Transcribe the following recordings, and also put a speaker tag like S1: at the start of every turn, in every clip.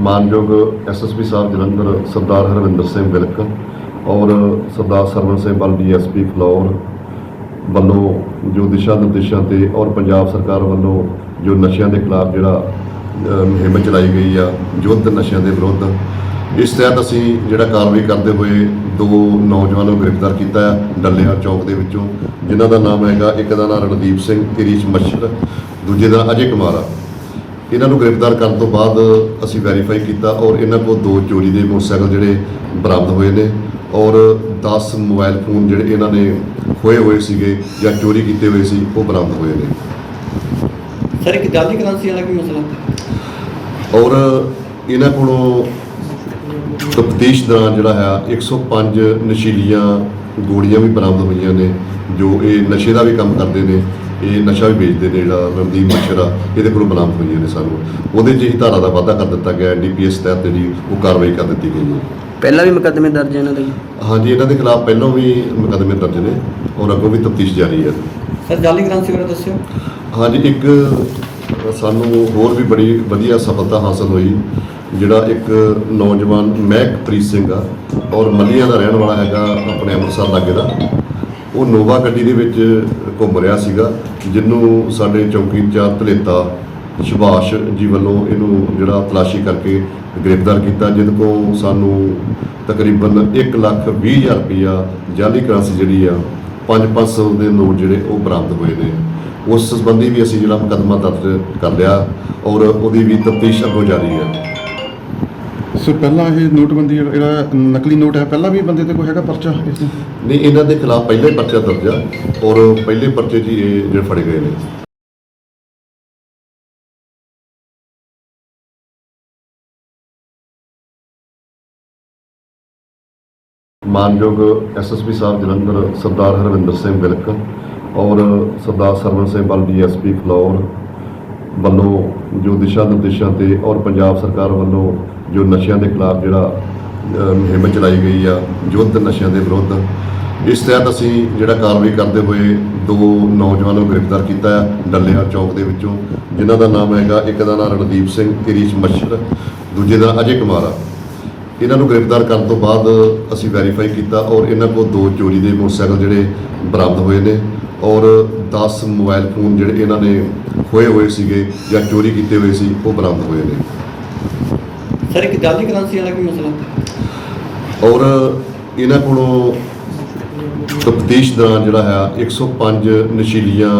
S1: ਮਾਨਯੋਗ ਐਸਐਸਪੀ ਸਾਹਿਬ ਜਲੰਧਰ ਸਰਦਾਰ ਹਰਵਿੰਦਰ ਸਿੰਘ ਵਿਲਕ ਔਰ ਸਰਦਾਰ ਸਰਵਨ ਸਿੰਘ ਬਲ ਡੀਐਸਪੀ ਫਲੋਰ ਵੱਲੋਂ ਜੋ ਦਿਸ਼ਾ ਨਿਰਦੇਸ਼ਾਂ ਤੇ ਔਰ ਪੰਜਾਬ ਸਰਕਾਰ ਵੱਲੋਂ ਜੋ ਨਸ਼ਿਆਂ ਦੇ ਖਿਲਾਫ ਜਿਹੜਾ ਮੁਹਿੰਮ ਚਲਾਈ ਗਈ ਆ, ਯੁੱਧ ਨਸ਼ਿਆਂ ਦੇ ਵਿਰੁੱਧ, ਇਸ ਤਹਿਤ ਅਸੀਂ ਜਿਹੜਾ ਕਾਰਵਾਈ ਕਰਦੇ ਹੋਏ ਦੋ ਨੌਜਵਾਨਾਂ ਨੂੰ ਗ੍ਰਿਫਤਾਰ ਕੀਤਾ ਹੈ ਡੱਲੇਵਾਲ ਚੌਕ ਦੇ ਵਿੱਚੋਂ, ਜਿਨ੍ਹਾਂ ਦਾ ਨਾਮ ਹੈਗਾ ਇੱਕ ਦਾ ਨਾਮ ਰਣਦੀਪ ਸਿੰਘ ਕਿਰੀਚ ਮੱਛਰ, ਦੂਜੇ ਦਾ ਅਜੇ ਕੁਮਾਰ ਆ। ਇਹਨਾਂ ਨੂੰ ਗ੍ਰਿਫਤਾਰ ਕਰਨ ਤੋਂ ਬਾਅਦ ਅਸੀਂ ਵੈਰੀਫਾਈ ਕੀਤਾ ਔਰ ਇਹਨਾਂ ਕੋਲ ਦੋ ਚੋਰੀ ਦੇ ਮੋਟਰਸਾਈਕਲ ਜਿਹੜੇ ਬਰਾਮਦ ਹੋਏ ਨੇ ਔਰ 10 ਮੋਬਾਈਲ ਫੋਨ ਜਿਹੜੇ ਇਹਨਾਂ ਨੇ ਖੋਏ ਹੋਏ ਸੀਗੇ ਜਾਂ ਚੋਰੀ ਕੀਤੇ ਹੋਏ ਸੀ ਉਹ ਬਰਾਮਦ ਹੋਏ ਨੇ।
S2: ਸਰ ਇੱਕ ਜਾਲੀ ਕਰੰਸੀ ਵਾਲਾ ਕੀ ਮਸਲਾ?
S1: ਔਰ ਇਹਨਾਂ ਕੋਲੋਂ ਤਫਤੀਸ਼ ਦੌਰਾਨ ਜਿਹੜਾ ਹੈ 105 ਨਸ਼ੀਲੀਆਂ ਗੋਲੀਆਂ ਵੀ ਬਰਾਮਦ ਹੋਈਆਂ ਨੇ ਜੋ ਇਹ ਨਸ਼ੇ ਦਾ ਵੀ ਕੰਮ ਕਰਦੇ ਨੇ। ਇਹ ਨਸ਼ਾ ਵੀ ਵੇਚਦੇ ਨੇ ਜਿਹੜਾ ਰਣਦੀਪ ਮੱਛਰ ਆ ਇਹਦੇ ਕੋਲੋਂ ਬਰਾਮਦ ਹੋਈਆਂ ਨੇ ਸਾਨੂੰ। ਉਹਦੇ 'ਚ ਹੀ ਧਾਰਾ ਦਾ ਵਾਧਾ ਕਰ ਦਿੱਤਾ ਗਿਆ ਐਨਡੀਪੀਐਸ ਤਹਿਤ ਜਿਹੜੀ ਉਹ ਕਾਰਵਾਈ ਕਰ ਦਿੱਤੀ ਗਈ ਹੈ।
S3: ਪਹਿਲਾਂ ਵੀ ਮੁਕੱਦਮੇ ਦਰਜ ਇਹਨਾਂ ਦੇ?
S1: ਹਾਂਜੀ ਇਹਨਾਂ ਦੇ ਖਿਲਾਫ ਪਹਿਲਾਂ ਵੀ ਮੁਕੱਦਮੇ ਦਰਜ ਨੇ ਔਰ ਅੱਗੋਂ ਵੀ ਤਫਤੀਸ਼ ਜਾਰੀ ਹੈ।
S2: ਸਰ ਜਾਲੀ ਕਰੰਸੀ ਬਾਰੇ ਦੱਸਿਓ।
S1: ਹਾਂਜੀ ਇੱਕ ਸਾਨੂੰ ਹੋਰ ਵੀ ਬੜੀ ਵਧੀਆ ਸਫਲਤਾ ਹਾਸਲ ਹੋਈ ਜਿਹੜਾ ਇੱਕ ਨੌਜਵਾਨ ਮਹਿਕਪ੍ਰੀਤ ਸਿੰਘ ਆ ਔਰ ਮੱਲੀਆਂ ਦਾ ਰਹਿਣ ਵਾਲਾ ਹੈਗਾ ਆਪਣੇ ਅੰਮ੍ਰਿਤਸਰ ਲਾਗੇ ਦਾ। ਉਹ ਨੋਵਾ ਗੱਡੀ ਦੇ ਵਿੱਚ ਘੁੰਮ ਰਿਹਾ ਸੀਗਾ, ਜਿਹਨੂੰ ਸਾਡੇ ਚੌਕੀ ਇੰਚਾਰਜ ਧਲੇਤਾ ਸੁਭਾਸ਼ ਜੀ ਵੱਲੋਂ ਇਹਨੂੰ ਜਿਹੜਾ ਤਲਾਸ਼ੀ ਕਰਕੇ ਗ੍ਰਿਫਤਾਰ ਕੀਤਾ, ਜਿਹਦੇ ਕੋਲ ਸਾਨੂੰ ਤਕਰੀਬਨ 1 ਲੱਖ 20 ਹਜ਼ਾਰ ਰੁਪਈਆ ਜਾਲੀ ਕਰੰਸੀ ਜਿਹੜੀ ਆ 5-500 ਦੇ ਨੋਟ ਜਿਹੜੇ ਉਹ ਬਰਾਮਦ ਹੋਏ ਨੇ। ਉਸ ਸੰਬੰਧੀ ਵੀ ਅਸੀਂ ਜਿਹੜਾ ਮੁਕੱਦਮਾ ਦਰਜ ਕਰ ਲਿਆ ਔਰ ਉਹਦੀ ਵੀ ਤਫਤੀਸ਼ ਅੱਗੋਂ ਜਾਰੀ ਹੈ
S4: ਸੋ ਪਹਿਲਾਂ ਇਹ ਨੋਟਬੰਦੀ ਜਿਹੜਾ- ਨਕਲੀ ਨੋਟ ਹੈ, ਪਹਿਲਾਂ ਵੀ ਬੰਦੇ ਤੇ ਕੋਈ ਹੈਗਾ ਪਰਚਾ ਇਸ
S1: ਨਹੀਂ, ਇਹਨਾਂ ਦੇ ਖਿਲਾਫ ਪਹਿਲੇ ਪਰਚਾ ਦਰਜ ਆ ਔਰ ਪਹਿਲੇ ਪਰਚੇ 'ਚ ਹੀ ਇਹ ਜਿਹੜੇ ਫੜੇ ਗਏ ਨੇ। ਮਾਨਯੋਗ ਐਸਐਸਪੀ ਸਾਹਿਬ ਜਲੰਧਰ ਸਰਦਾਰ ਹਰਵਿੰਦਰ ਸਿੰਘ ਵਿਲਕ ਔਰ ਸਰਦਾਰ ਸਰਵਨ ਸਿੰਘ ਬਲ ਡੀਐਸਪੀ ਫਲੋਰ ਵੱਲੋਂ ਜੋ ਦਿਸ਼ਾ ਨਿਰਦੇਸ਼ਾਂ ਤੇ ਔਰ ਪੰਜਾਬ ਸਰਕਾਰ ਵੱਲੋਂ ਜੋ ਨਸ਼ਿਆਂ ਦੇ ਖਿਲਾਫ ਜਿਹੜਾ ਮੁਹਿੰਮ ਚਲਾਈ ਗਈ ਆ, ਯੁੱਧ ਨਸ਼ਿਆਂ ਦੇ ਵਿਰੁੱਧ, ਇਸ ਤਹਿਤ ਅਸੀਂ ਜਿਹੜਾ ਕਾਰਵਾਈ ਕਰਦੇ ਹੋਏ ਦੋ ਨੌਜਵਾਨਾਂ ਨੂੰ ਗ੍ਰਿਫਤਾਰ ਕੀਤਾ ਹੈ ਡੱਲੇਵਾਲ ਚੌਕ ਦੇ ਵਿੱਚੋਂ, ਜਿਨ੍ਹਾਂ ਦਾ ਨਾਮ ਹੈਗਾ, ਇੱਕ ਦਾ ਨਾਮ ਰਣਦੀਪ ਸਿੰਘ ਕਿਰੀਚ ਮੱਛਰ, ਦੂਜੇ ਦਾ ਅਜੇ ਕੁਮਾਰ ਆ। ਇਹਨਾਂ ਨੂੰ ਗ੍ਰਿਫਤਾਰ ਕਰਨ ਤੋਂ ਬਾਅਦ ਅਸੀਂ ਵੈਰੀਫਾਈ ਕੀਤਾ ਔਰ ਇਹਨਾਂ ਕੋਲ ਦੋ ਚੋਰੀ ਦੇ ਮੋਟਰਸਾਈਕਲ ਜਿਹੜੇ ਬਰਾਮਦ ਹੋਏ ਨੇ ਔਰ 10 ਮੋਬਾਈਲ ਫੋਨ ਜਿਹੜੇ ਇਹਨਾਂ ਨੇ ਖੋਏ ਹੋਏ ਸੀਗੇ ਜਾਂ ਚੋਰੀ ਕੀਤੇ ਹੋਏ ਸੀ ਉਹ ਬਰਾਮਦ ਹੋਏ ਨੇ।
S2: ਸਰ ਇੱਕ ਜਾਲੀ ਕਰੰਸੀ ਵਾਲਾ ਕੀ ਮਸਲਾ?
S1: ਔਰ ਇਹਨਾਂ ਕੋਲੋਂ ਤਫਤੀਸ਼ ਦੌਰਾਨ ਜਿਹੜਾ ਹੈ 105 ਨਸ਼ੀਲੀਆਂ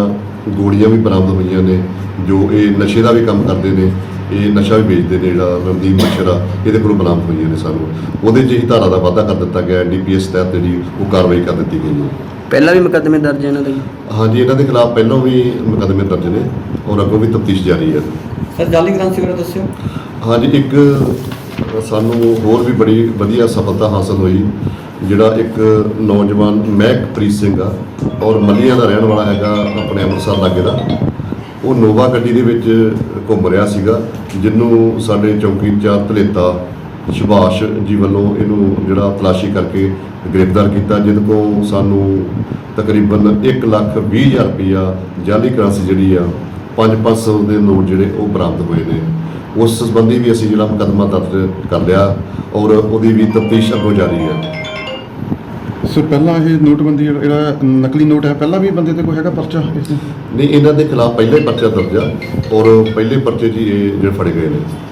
S1: ਗੋਲੀਆਂ ਵੀ ਬਰਾਮਦ ਹੋਈਆਂ ਨੇ ਜੋ ਇਹ ਨਸ਼ੇ ਦਾ ਵੀ ਕੰਮ ਕਰਦੇ ਨੇ ਇਹ ਨਸ਼ਾ ਵੀ ਵੇਚਦੇ ਨੇ ਜਿਹੜਾ ਰਣਦੀਪ ਮੱਛਰ ਆ ਇਹਦੇ ਕੋਲੋਂ ਬਰਾਮਦ ਹੋਈਆਂ ਨੇ ਸਾਨੂੰ। ਉਹਦੇ 'ਚ ਹੀ ਧਾਰਾ ਦਾ ਵਾਧਾ ਕਰ ਦਿੱਤਾ ਗਿਆ ਐਨਡੀਪੀਐਸ ਤਹਿਤ ਜਿਹੜੀ ਉਹ ਕਾਰਵਾਈ ਕਰ ਦਿੱਤੀ ਗਈ ਹੈ।
S3: ਪਹਿਲਾਂ ਵੀ ਮੁਕੱਦਮੇ ਦਰਜ ਇਹਨਾਂ ਦੇ?
S1: ਹਾਂਜੀ ਇਹਨਾਂ ਦੇ ਖਿਲਾਫ ਪਹਿਲਾਂ ਵੀ ਮੁਕੱਦਮੇ ਦਰਜ ਨੇ ਔਰ ਅੱਗੋਂ ਵੀ ਤਫਤੀਸ਼ ਜਾਰੀ ਹੈ।
S2: ਸਰ ਜਾਲੀ ਕਰੰਸੀ ਬਾਰੇ ਦੱਸਿਓ।
S1: ਹਾਂਜੀ ਇੱਕ ਸਾਨੂੰ ਹੋਰ ਵੀ ਬੜੀ ਵਧੀਆ ਸਫਲਤਾ ਹਾਸਲ ਹੋਈ ਜਿਹੜਾ ਇੱਕ ਨੌਜਵਾਨ ਮਹਿਕਪ੍ਰੀਤ ਸਿੰਘ ਆ ਔਰ ਮੱਲੀਆਂ ਦਾ ਰਹਿਣ ਵਾਲਾ ਹੈਗਾ ਆਪਣੇ ਅੰਮ੍ਰਿਤਸਰ ਲਾਗੇ ਦਾ। ਉਹ ਨੋਵਾ ਗੱਡੀ ਦੇ ਵਿੱਚ ਘੁੰਮ ਰਿਹਾ ਸੀਗਾ ਜਿਹਨੂੰ ਸਾਡੇ ਚੌਕੀ ਇੰਚਾਰਜ ਧਲੇਤਾ ਸੁਭਾਸ਼ ਜੀ ਵੱਲੋਂ ਇਹਨੂੰ ਜਿਹੜਾ ਤਲਾਸ਼ੀ ਕਰਕੇ ਗ੍ਰਿਫਤਾਰ ਕੀਤਾ ਜਿਹਦੇ ਕੋਲ ਸਾਨੂੰ ਤਕਰੀਬਨ 1 ਲੱਖ 20 ਹਜ਼ਾਰ ਰੁਪਈਆ ਜਾਲੀ ਕਰੰਸੀ ਜਿਹੜੀ ਆ 5-500 ਦੇ ਨੋਟ ਜਿਹੜੇ ਉਹ ਬਰਾਮਦ ਹੋਏ ਨੇ। ਉਸ ਸੰਬੰਧੀ ਵੀ ਅਸੀਂ ਜਿਹੜਾ ਮੁਕੱਦਮਾ ਦਰਜ ਕਰ ਲਿਆ ਔਰ ਉਹਦੀ ਵੀ ਤਫਤੀਸ਼ ਅੱਗੋਂ ਜਾਰੀ ਹੈ।
S4: ਸੋ ਪਹਿਲਾਂ ਇਹ ਨੋਟਬੰਦੀ ਜਿਹੜਾ- ਨਕਲੀ ਨੋਟ ਹੈ ਪਹਿਲਾਂ ਵੀ ਬੰਦੇ ਤੇ ਕੋਈ ਹੈਗਾ ਪਰਚਾ ਤੇ?
S1: ਨਹੀਂ ਇਹਨਾਂ ਦੇ ਖਿਲਾਫ ਪਹਿਲੇ ਪਰਚਾ ਦਰਜ ਆ ਔਰ ਪਹਿਲੇ ਪਰਚੇ ਹੀ ਇਹ ਜਿਹੜੇ ਫੜੇ ਗਏ ਨੇ।